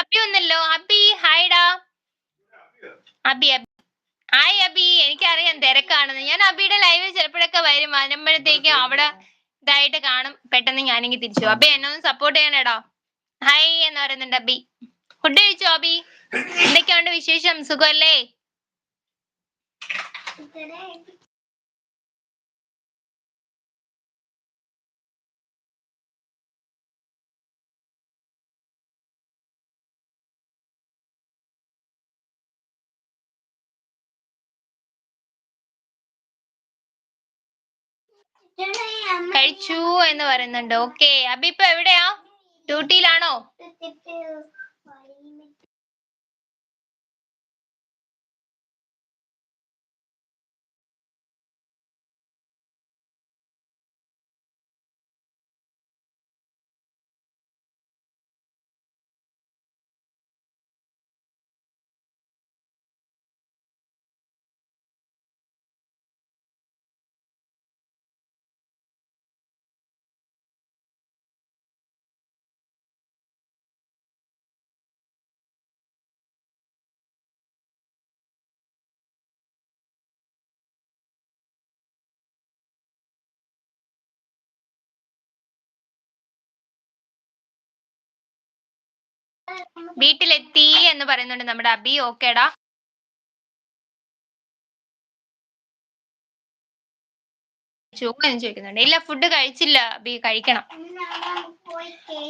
അബി വന്നല്ലോ അബി ഹായ്ഡാ അബി അബി ഹായ് അബി എനിക്കറിയാം തിരക്കാണെന്ന്. ഞാൻ അബിയുടെ ലൈവ് ചിലപ്പോഴൊക്കെ വരും. വരുമ്പോഴത്തേക്കും അവിടെ ഇതായിട്ട് കാണും. പെട്ടെന്ന് ഞാനെങ്കിൽ തിരിച്ചു അബി എന്നെ ഒന്ന് സപ്പോർട്ട് ചെയ്യണേടാ? ഹായ് എന്ന് പറയുന്നുണ്ട് അബി ഫുഡ് കഴിച്ചോ അബി എന്തൊക്കെയുണ്ട് വിശേഷം? സുഖമല്ലേ? കഴിച്ചു എന്ന് പറയുന്നുണ്ട്. ഓക്കെ അബി ഇപ്പൊ എവിടെയാ? ഡ്യൂട്ടിയിലാണോ? വീട്ടിലെത്തി എന്ന് പറയുന്നുണ്ട് നമ്മുടെ അബി. ഓക്കേടാ. ചോദിക്കുന്നു ചോദിക്കുന്നുണ്ട്. ഇല്ല ഫുഡ് കഴിച്ചില്ല. അബി കഴിക്കണം.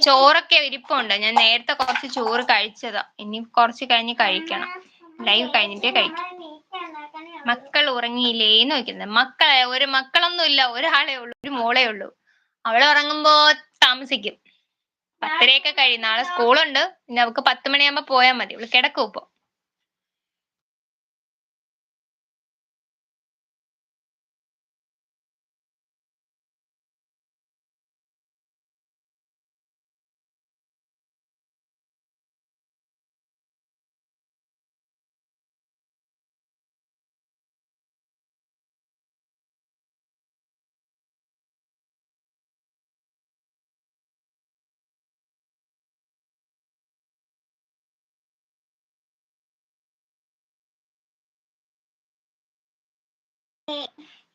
ചോറൊക്കെ ഇരിപ്പുണ്ട്. ഞാൻ നേരത്തെ കുറച്ച് ചോറ് കഴിച്ചതാ. ഇനി കുറച്ച് കഴിഞ്ഞ് കഴിക്കണം. ലൈവ് കഴിഞ്ഞിട്ടേ കഴിക്കും. മക്കൾ ഉറങ്ങിയില്ലേ എന്ന് ചോദിക്കുന്നത് മക്കളെ ഒരു മക്കളൊന്നും ഇല്ല ഒരാളെ ഉള്ളൂ. ഒരു മോളേ ഉള്ളൂ. അവളെ ഉറങ്ങുമ്പോ താമസിക്കും. പത്തരയൊക്കെ കഴിയും. നാളെ സ്കൂളുണ്ട്. പിന്നെ അവക്ക് പത്ത് മണിയാകുമ്പോ പോയാൽ മതി. ഇവൾ കിടക്കും ഇപ്പൊ.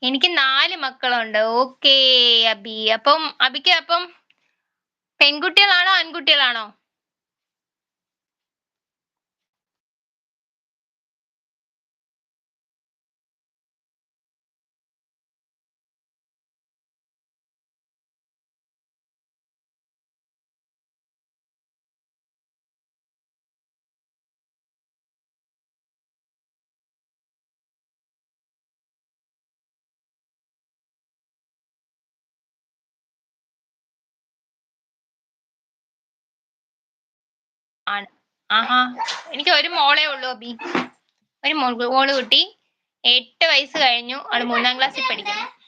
എനിക്ക് നാല് മക്കളുണ്ട്. ഓക്കേ അബി. അപ്പം അബിക്ക് അപ്പം പെൺകുട്ടികളാണോ ആൺകുട്ടികളാണോ? ആഹാ. എനിക്ക് ഒരു മോളേ ഉള്ളൂ അബി. ഒരു മോൾ മോൾ കുട്ടി. എട്ട് വയസ്സ് കഴിഞ്ഞു. അവൾ മൂന്നാം ക്ലാസ്സിൽ പഠിക്കുന്നു.